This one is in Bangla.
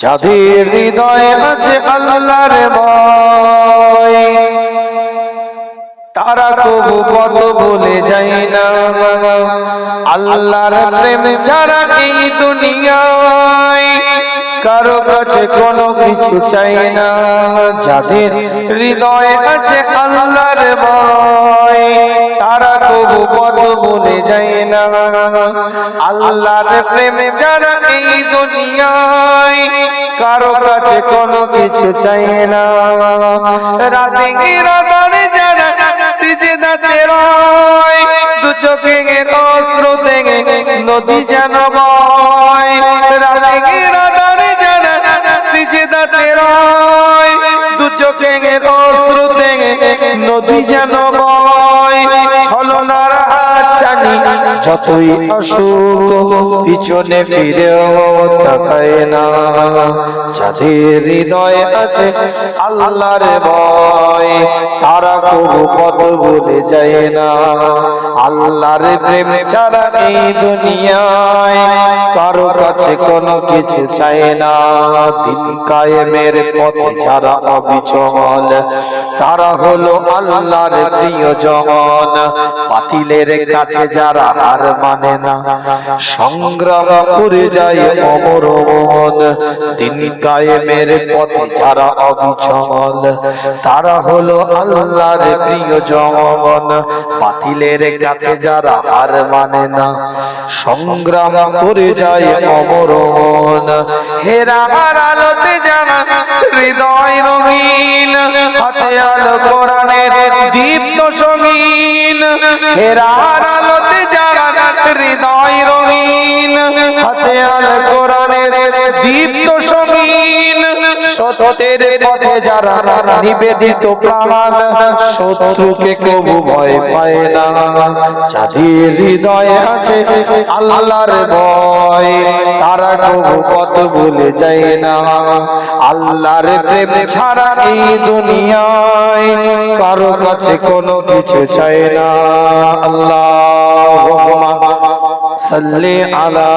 যাদের হৃদয়ে আছে আল্লাহর ভয়। তারা কবু কত বলে যায় না। আল্লাহর প্রেম ছাড়া এই দুনিয়ায় কারও কাছে কোনো কিছু চাই না। যাদের হৃদয়ে আছে আল্লাহর ভয়। যায় না আল্লাহর প্রেম যারা এই দুনিয়ায়, কারও কাছে কোনো কিছু চাই না। রাতে রাতারে যারা সিজদাতে রয় দু চোখে অস্ত্র থেকে নদী যেন বয়। রাতে রাতারে যারা সিজদাতে রয় দু চোখে অস্ত্র থেকে নদী যেন বয়। ছলনার যতই অসুখ পিছনে ফিরেও তাকায় না। যাদের হৃদয়ে আছে আল্লাহর ভয়, তারা কবু কত বলে যায় না। আল্লাহর প্রেম ছাড়া এই দুনিয়ায় কারও কাছে কোনো কিছু চায় না। দিন কায়েমের পথে যারা অবিচল, তারা হলো আল্লাহর প্রিয়জন। বাতিলের কাছে যারা হার মানে না। সংগ্রাম করে যায় অমর মন দিন কায়েমের পথে যারা অবিচল, তারা হলো আল্লাহর প্রিয়জন বাতিলের কাছে যারা হার মানে না। সংগ্রাম করে যায় অমর মন হেরার আলোতে যারা হৃদয় রঙিন, হাতে আলো কোরআনের দীপ্ত হেরার আলোতে যারা হৃদয় রঙিন। সত্যের পথে যারা নিবেদিত প্রাণ শত্রুকে কবু ভয় পায় না। যাদের হৃদয়ে আছে আল্লাহর ভয়, তারা কবু কত ভুলে যায় না। আল্লাহর প্রেম ছাড়া এই দুনিয়ায় কারও কাছে কোনো কিছু চায় না। আল্লাহ সাল্লি আলা